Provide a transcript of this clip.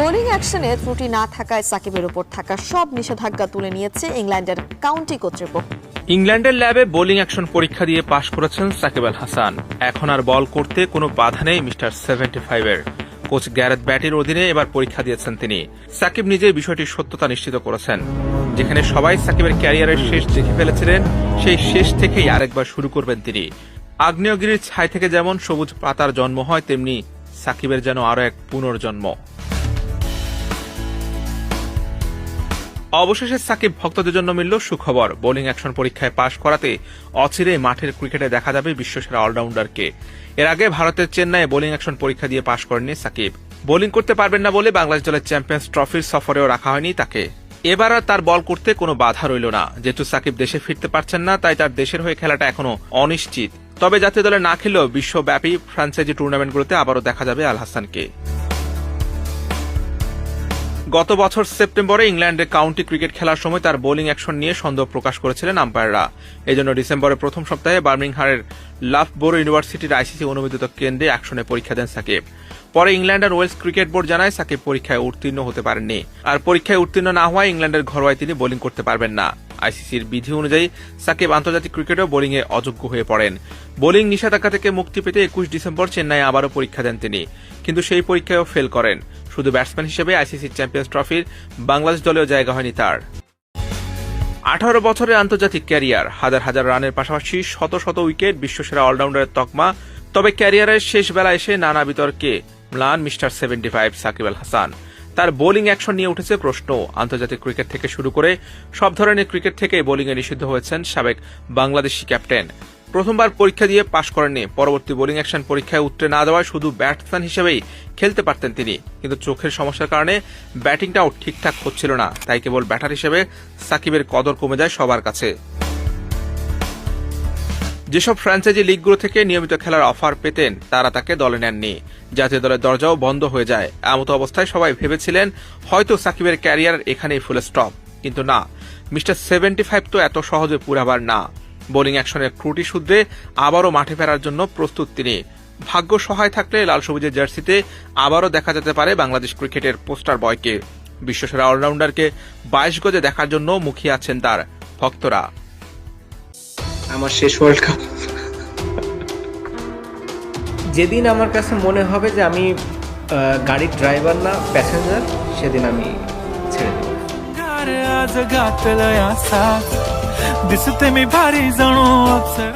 Bowling অ্যাকশনে ত্রুটি না থাকায় সাকিবের উপর থাকা সব নিষেধাজ্ঞা তুলে নিয়েছে ইংল্যান্ডের কাউন্টি কর্তৃপক্ষ। ইংল্যান্ডের ল্যাবে বোলিং অ্যাকশন পরীক্ষা দিয়ে পাশ করেছেন সাকিব আল হাসান। এখন আর বল করতে কোনো বাধা নেই মিস্টার সেভেন্টি ফাইভের। কোচ গ্যারেথ ব্যাটির অধীনে এবার পরীক্ষা দিয়েছেন তিনি। সাকিব নিজেই বিষয়টির সত্যতা নিশ্চিত করেছেন। যেখানে সবাই সাকিবের ক্যারিয়ারের শেষ দেখে ফেলেছিলেন, সেই শেষ থেকেই আরেকবার শুরু করবেন তিনি। আগ্নেয়গিরির ছাই থেকে যেমন সবুজ পাতার জন্ম হয়, তেমনি সাকিবের যেন আরও এক পুনর্জন্ম। অবশেষে সাকিব ভক্তদের জন্য মিলল সুখবর। বোলিং অ্যাকশন পরীক্ষায় পাশ করাতে অচিরে মাঠের ক্রিকেটে দেখা যাবে বিশ্বসেরা অলরাউন্ডারকে। এর আগে ভারতের চেন্নাইয়ে বোলিং অ্যাকশন পরীক্ষা দিয়ে পাশ করেননি সাকিব। বোলিং করতে পারবেন না বলে বাংলাদেশ দলের চ্যাম্পিয়ন্স ট্রফির সফরেও রাখা হয়নি তাকে। এবার আর তার বল করতে কোনো বাধা রইল না। যেহেতু সাকিব দেশে ফিরতে পারছেন না, তাই তার দেশের হয়ে খেলাটা এখনও অনিশ্চিত। তবে জাতীয় দলে না খেলেও বিশ্বব্যাপী ফ্রাঞ্চাইজি টুর্নামেন্টগুলোতে আবারও দেখা যাবে আল হাসানকে। গত বছর সেপ্টেম্বরে ইংল্যান্ডে কাউন্টি ক্রিকেট খেলার সময় তার বোলিং অ্যাকশন নিয়ে সন্দেহ প্রকাশ করেছিলেন আম্পায়াররা। এজন্য ডিসেম্বরের প্রথম সপ্তাহে বার্মিংহামের লাফবোরো ইউনিভার্সিটির আইসিসি অনুমোদিত কেন্দ্রে অ্যাকশনে পরীক্ষা দেন সাকিব। পরে ইংল্যান্ড আর ওয়েলস ক্রিকেট বোর্ড জানায় সাকিব পরীক্ষায় উত্তীর্ণ হতে পারেননি। আর পরীক্ষায় উত্তীর্ণ না হওয়ায় ইংল্যান্ডের ঘরোয়ায় তিনি বোলিং করতে পারবেন না। আইসিসির বিধি অনুযায়ী সাকিব আন্তর্জাতিক ক্রিকেটেও বোলিংয়ে অযোগ্য হয়ে পড়েন। বোলিং নিষেধাজ্ঞা থেকে মুক্তি পেতে একুশ ডিসেম্বর চেন্নাই আবারও পরীক্ষা দেন তিনি। কিন্তু সেই পরীক্ষায়ও ফেল করেন। শুধু ব্যাটসম্যান হিসেবে আইসিসি চ্যাম্পিয়ন্স ট্রফির বাংলাদেশ দলেও জায়গা হয়নি তার। আঠারো বছরের আন্তর্জাতিক ক্যারিয়ার হাজার হাজার রানের পাশাপাশি শত শত উইকেট বিশ্বসেরা অলরাউন্ডারের তকমা। তবে ক্যারিয়ারের শেষ বেলা এসে নানা বিতর্কে ম্লান mister seventy five Shakib Al Hasan. তার বোলিং অ্যাকশন নিয়ে উঠেছে প্রশ্ন। আন্তর্জাতিক ক্রিকেট থেকে শুরু করে সব ধরনের ক্রিকেট থেকে বোলিংয়ে নিষিদ্ধ হয়েছেন সাবেক বাংলাদেশি ক্যাপ্টেন প্রথমবার পরীক্ষা দিয়ে পাশ করেননি। পরবর্তী বোলিং অ্যাকশন পরীক্ষায় উত্তরে না দেওয়ায় শুধু ব্যাটসম্যান হিসেবেই খেলতে পারতেন তিনি। কিন্তু চোখের সমস্যার কারণে ব্যাটিংটাও ঠিকঠাক হচ্ছিল না। তাই কেবল ব্যাটার হিসেবে সাকিবের কদর কমে যায় সবার কাছে। যেসব ফ্র্যাঞ্চাইজি লিগগুলো থেকে নিয়মিত খেলার অফার পেতেন, তারা তাকে দলে নেননি। জাতীয় দলের দরজাও বন্ধ হয়ে যায়। এমত অবস্থায় সবাই ভেবেছিলেন, হয়তো সাকিবের ক্যারিয়ার এখানেই ফুল স্টপ কিন্তু না, মিস্টার সেভেন্টি ফাইভ তো এত সহজে পুরাবার না। বোলিং অ্যাকশনের ত্রুটি শুধরে আবারও মাঠে ফেরার জন্য প্রস্তুত তিনি। ভাগ্য সহায় থাকলে লাল সবুজের জার্সিতে আবারও দেখা যেতে পারে বাংলাদেশ ক্রিকেটের পোস্টার বয়কে। বিশ্বসেরা অলরাউন্ডারকে বাইশ গজে দেখার জন্য মুখিয়ে আছেন তার ভক্তরা। আমার শেষ ওয়ার্ল্ড কাপ যেদিন আমার কাছে মনে হবে যে আমি গাড়ির ড্রাইভার না প্যাসেঞ্জার সেদিন আমি ছেড়ে দেবো। गार आज घातलं या साथ दिसते मी भारी जणू अक्षर